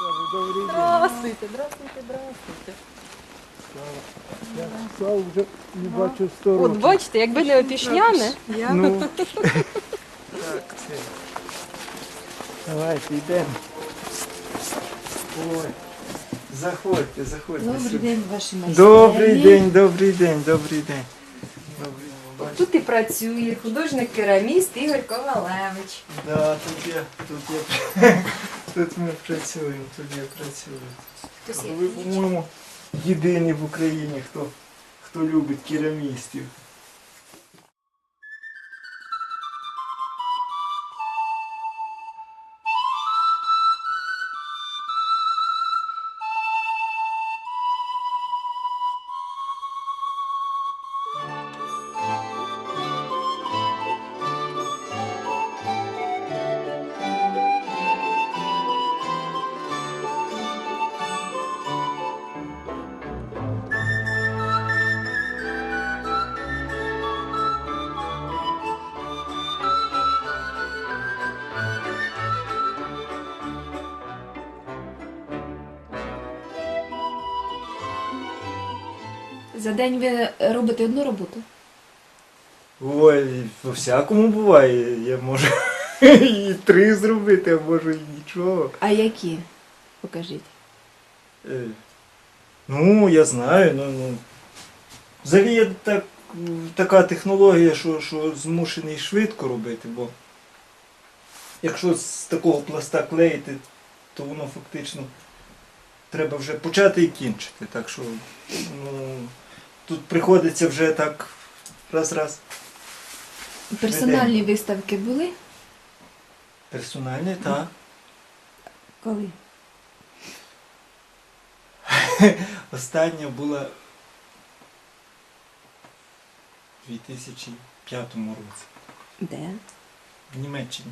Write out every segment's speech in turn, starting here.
Здравствуйте, здравствуйте, здравствуйте. Я Славу вже не бачу сто От бачите, якби не опішняне, Ну, так, це. Давайте йдемо. Ой. Заходьте, заходьте. Добрий сюди. день, ваші майстерні. Добрий день, добрий день, добрий день. Добрий? Тут і працює художник-кераміст Ігор Ковалевич. Да, тут я, тут я, тут ми працюємо, тут я працюю. Хтось є? Ви, по-моєму, єдині в Україні, хто, хто любить керамістів. За день ви робите одну роботу? Ой, по всякому буває. Я можу і три зробити, а можу і нічого. А які? Покажіть. Е, Ну, я знаю, ну, ну. Взагалі є так, така технологія, що, що змушений швидко робити, бо якщо з такого пласта клеїти, то воно фактично треба вже почати і кінчити. Так що ну, тут приходиться вже так раз-раз. Персональні виставки були? Персональне, так. Коли? Остання була у 2005 році Де? в Німеччині.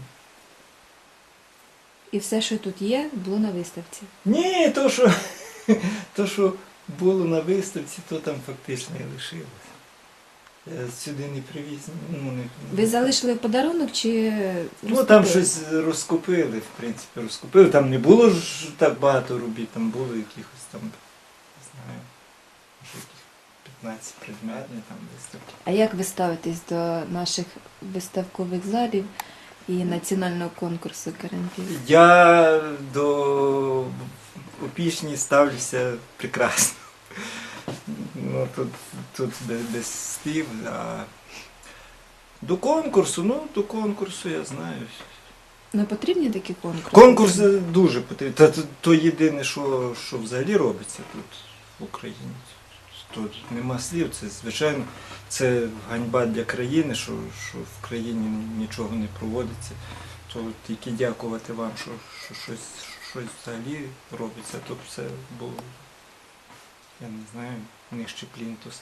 І все, що тут є, було на виставці. Ні, то що, то, що було на виставці, то там фактично і лишилося. Я сюди не привіз. Ну, не, Ви залишили в подарунок чи Ну там щось розкупили, в принципі, розкупили. Там не було ж так багато робіт, там було якихось там, не знаю, може 15 предметів там виставки. А як ви ставитесь до наших виставкових залів і національного конкурсу керампів? Я до опішні ставлюся прекрасно. Ну, тут, тут без слів. А до конкурсу, ну, до конкурсу я знаю. Ну потрібні такі конкурси? Конкурс е, дуже потрібен. Та то, то єдине, що, що взагалі робиться тут в Україні. Тут нема слів. Це, звичайно, це ганьба для країни, що, що в країні нічого не проводиться. То тільки дякувати вам, що, що щось, щось взагалі робиться. То все було, я не знаю, нижче плінтус.